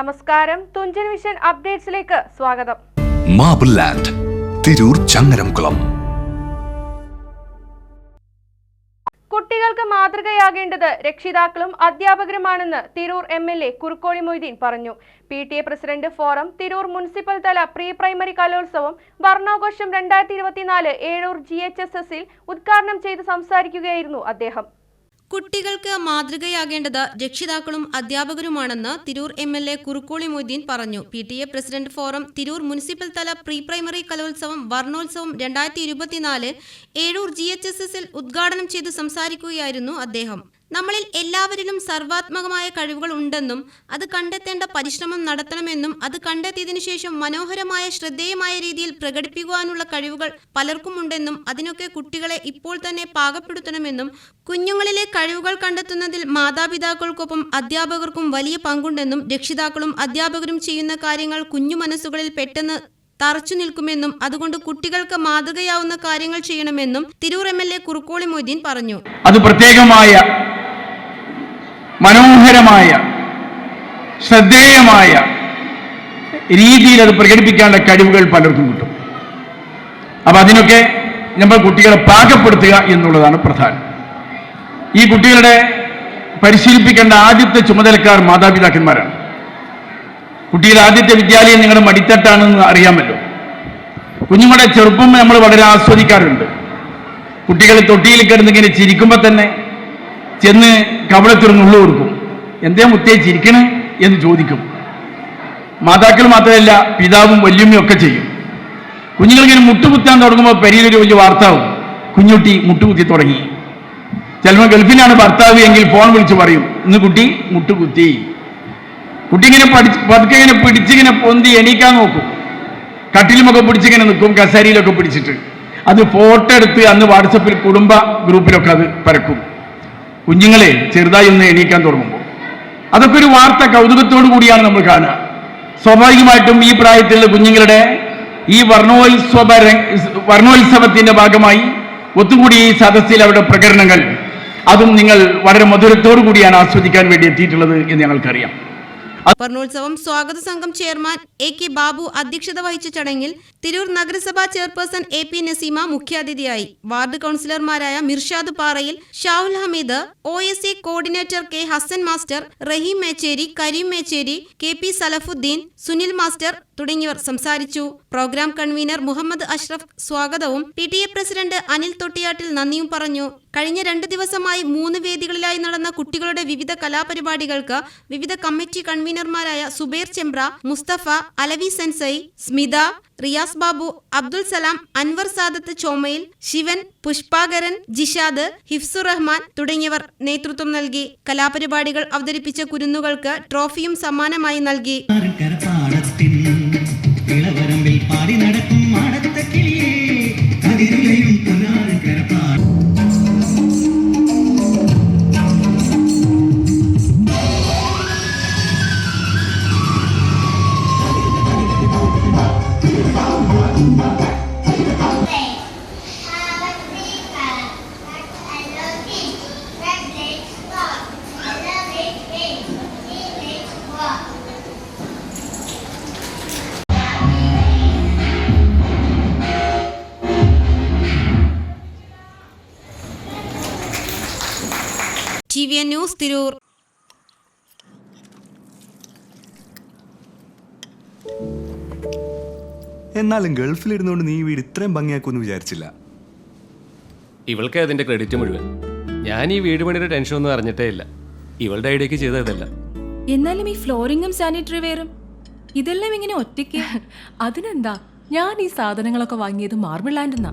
നമസ്കാരം. തുഞ്ചൻ വിഷൻ അപ്ഡേറ്റ്സിലേക്ക് സ്വാഗതം. Marble land Tirur Changaramkulam. കുട്ടികൾക്ക് മാതൃകയാകേണ്ടത് രക്ഷിതാക്കളും അധ്യാപകരുമാണെന്ന് Tirur M L A Kurukkoli Moideen പറഞ്ഞു. P T A president forum Tirur municipal തല പ്രീ പ്രൈമറി കലോത്സവം വർണാഘോഷം രണ്ടായിരത്തി ഇരുപത്തിനാല് ഏഴൂർ ജി എച്ച് എസ് എസിൽ ഉദ്ഘാടനം ചെയ്ത് സംസാരിക്കുകയായിരുന്നു അദ്ദേഹം. കുട്ടികൾക്ക് മാതൃകയാകേണ്ടത് രക്ഷിതാക്കളും അധ്യാപകരുമാണെന്ന് Tirur M L A Kurukkoli Moideen പറഞ്ഞു. P T A president forum Tirur municipal തല പ്രീ പ്രൈമറി കലോത്സവം വർണോത്സവം രണ്ടായിരത്തി ഇരുപത്തിനാല് ഏഴൂർ ജി എച്ച് എസ് എസിൽ ഉദ്ഘാടനം ചെയ്ത് സംസാരിക്കുകയായിരുന്നു അദ്ദേഹം. നമ്മളിൽ എല്ലാവരിലും സർവാത്മകമായ കഴിവുകൾ ഉണ്ടെന്നും അത് കണ്ടെത്തേണ്ട പരിശ്രമം നടത്തണമെന്നും അത് കണ്ടെത്തിയതിനു ശേഷം മനോഹരമായ ശ്രദ്ധേയമായ രീതിയിൽ പ്രകടിപ്പിക്കുവാനുള്ള കഴിവുകൾ പലർക്കും ഉണ്ടെന്നും അതിനൊക്കെ കുട്ടികളെ ഇപ്പോൾ തന്നെ പാകപ്പെടുത്തണമെന്നും കുഞ്ഞുങ്ങളിലെ കഴിവുകൾ കണ്ടെത്തുന്നതിൽ മാതാപിതാക്കൾക്കൊപ്പം അധ്യാപകർക്കും വലിയ പങ്കുണ്ടെന്നും രക്ഷിതാക്കളും അധ്യാപകരും ചെയ്യുന്ന കാര്യങ്ങൾ കുഞ്ഞു മനസ്സുകളിൽ പെട്ടെന്ന് തറച്ചു നിൽക്കുമെന്നും അതുകൊണ്ട് കുട്ടികൾക്ക് മാതൃകയാവുന്ന കാര്യങ്ങൾ ചെയ്യണമെന്നും Tirur M L A Kurukkoli Moideen പറഞ്ഞു. അത് പ്രത്യേകമായ മനോഹരമായ ശ്രദ്ധേയമായ രീതിയിൽ അത് പ്രകടിപ്പിക്കാനുള്ള കഴിവുകൾ പലർക്കും കിട്ടും. അപ്പൊ അതിനൊക്കെ നമ്മൾ കുട്ടികളെ പാകപ്പെടുത്തുക എന്നുള്ളതാണ് പ്രധാനം. ഈ കുട്ടികളുടെ പരിശീലിപ്പിക്കേണ്ട ആദ്യത്തെ ചുമതലക്കാർ മാതാപിതാക്കന്മാരാണ്. കുട്ടിയുടെ ആദ്യത്തെ വിദ്യാലയം നിങ്ങളുടെ മടിത്തട്ടാണെന്ന് അറിയാമല്ലോ. കുഞ്ഞുങ്ങളുടെ ചെറുപ്പം നമ്മൾ വളരെ ആസ്വദിക്കാറുണ്ട്. കുട്ടികൾ തൊട്ടിയിൽ കിടന്നിങ്ങനെ ചിരിക്കുമ്പോൾ തന്നെ ചെന്ന് കവളത്തൊരു നുള്ളു കൊടുക്കും. എന്തേ മുത്തേ ചിരിക്കണേ എന്ന് ചോദിക്കും. മാതാക്കൾ മാത്രമല്ല പിതാവും വല്യമ്മയും ഒക്കെ ചെയ്യും. കുഞ്ഞുങ്ങളിങ്ങനെ മുട്ടുകുത്താൻ തുടങ്ങുമ്പോൾ പെരിയിലൊരു വലിയ വാർത്താവും. കുഞ്ഞുട്ടി മുട്ടുകുത്തി തുടങ്ങി. ചിലപ്പോൾ ഗൾഫിലാണ് ഭർത്താവ് എങ്കിൽ ഫോൺ വിളിച്ച് പറയും ഇന്ന് കുട്ടി മുട്ടുകുത്തി. കുട്ടി ഇങ്ങനെ പഠിച്ച് പതുക്കെ ഇങ്ങനെ പിടിച്ചിങ്ങനെ പൊന്തി എണീക്കാൻ നോക്കും. കട്ടിലുമൊക്കെ പിടിച്ചിങ്ങനെ നിൽക്കും കസേരയിലൊക്കെ പിടിച്ചിട്ട്. അത് ഫോട്ടോ എടുത്ത് അന്ന് വാട്സപ്പിൽ കുടുംബ ഗ്രൂപ്പിലൊക്കെ അത് പരക്കും. കുഞ്ഞുങ്ങളെ ചെറുതായി ഒന്ന് എണീക്കാൻ തുടങ്ങുമ്പോൾ. അതൊക്കെ ഒരു വാർത്ത കൗതുകത്തോടു കൂടിയാണ് നമ്മൾ കാണുക. സ്വാഭാവികമായിട്ടും ഈ പ്രായത്തിലുള്ള കുഞ്ഞുങ്ങളുടെ ഈ വർണോത്സവ വർണോത്സവത്തിന്റെ ഭാഗമായി ഒത്തുകൂടി ഈ സദസ്സിൽ അവരുടെ പ്രകടനങ്ങൾ. അതും നിങ്ങൾ വളരെ മധുരത്തോടു കൂടിയാണ് ആസ്വദിക്കാൻ വേണ്ടി എത്തിയിട്ടുള്ളത് എന്ന് ഞങ്ങൾക്കറിയാം. വർണോത്സവം സ്വാഗത സംഘം ചെയർമാൻ എ കെ ബാബു അധ്യക്ഷത വഹിച്ച ചടങ്ങിൽ തിരൂർ നഗരസഭാ ചെയർപേഴ്സൺ എ പി നസീമ മുഖ്യാതിഥിയായി. വാർഡ് കൗൺസിലർമാരായ Mirshad Parayil Shahul Hameed O S A coordinator K Hasan master Raheem Mecheri Kareem Mecheri K P Salafuddin Sunil master തുടങ്ങിയവർ സംസാരിച്ചു. പ്രോഗ്രാം കൺവീനർ മുഹമ്മദ് അഷ്റഫ് സ്വാഗതവും P T A president Anil Thottiyattil നന്ദിയും പറഞ്ഞു. കഴിഞ്ഞ രണ്ട് ദിവസമായി മൂന്ന് വേദികളിലായി നടന്ന കുട്ടികളുടെ വിവിധ കലാപരിപാടികൾക്ക് വിവിധ കമ്മിറ്റി കൺവീനർമാരായ സുബൈർ ചെമ്പ്ര മുസ്തഫ അലവി സെൻസൈ സ്മിത റിയാസ് ബാബു അബ്ദുൽ സലാം അൻവർ സാദത്ത് ചോമയിൽ ശിവൻ പുഷ്പാകരൻ ജിഷാദ് ഹിഫ്സുർ റഹ്മാൻ തുടങ്ങിയവർ നേതൃത്വം നൽകി കലാപരിപാടികൾ അവതരിപ്പിച്ച കുരുന്നുകൾക്ക് ട്രോഫിയും സമ്മാനമായി നൽകി പാടി നടക്കും എൻ ന്യൂസ് തിരൂർ. എന്നാലും ഗൾഫിലിരുന്നുകൊണ്ട് നീ വീട് ഇത്രയും ഭംഗിയാക്കുമെന്ന് വിചാരിച്ചില്ല. ഇവൾക്ക് അതിന്റെ ക്രെഡിറ്റ് മുഴുവൻ. ഞാൻ ഈ വീട് പണിയുടെ ടെൻഷൻ ഒന്നും അറിഞ്ഞിട്ടേ ഇല്ല. ഇവളുടെ ഐഡിയക്ക് ചെയ്തതല്ല എന്നാലും ഈ ഫ്ലോറിങ്ങും സാനിറ്ററി വെയറും ഇതെല്ലാം ഇങ്ങനെ ഒറ്റയ്ക്ക്? അതിനെന്താ? ഞാൻ ഈ സാധനങ്ങളൊക്കെ വാങ്ങിയത് മാർബിൾ ലാൻഡിന്നാ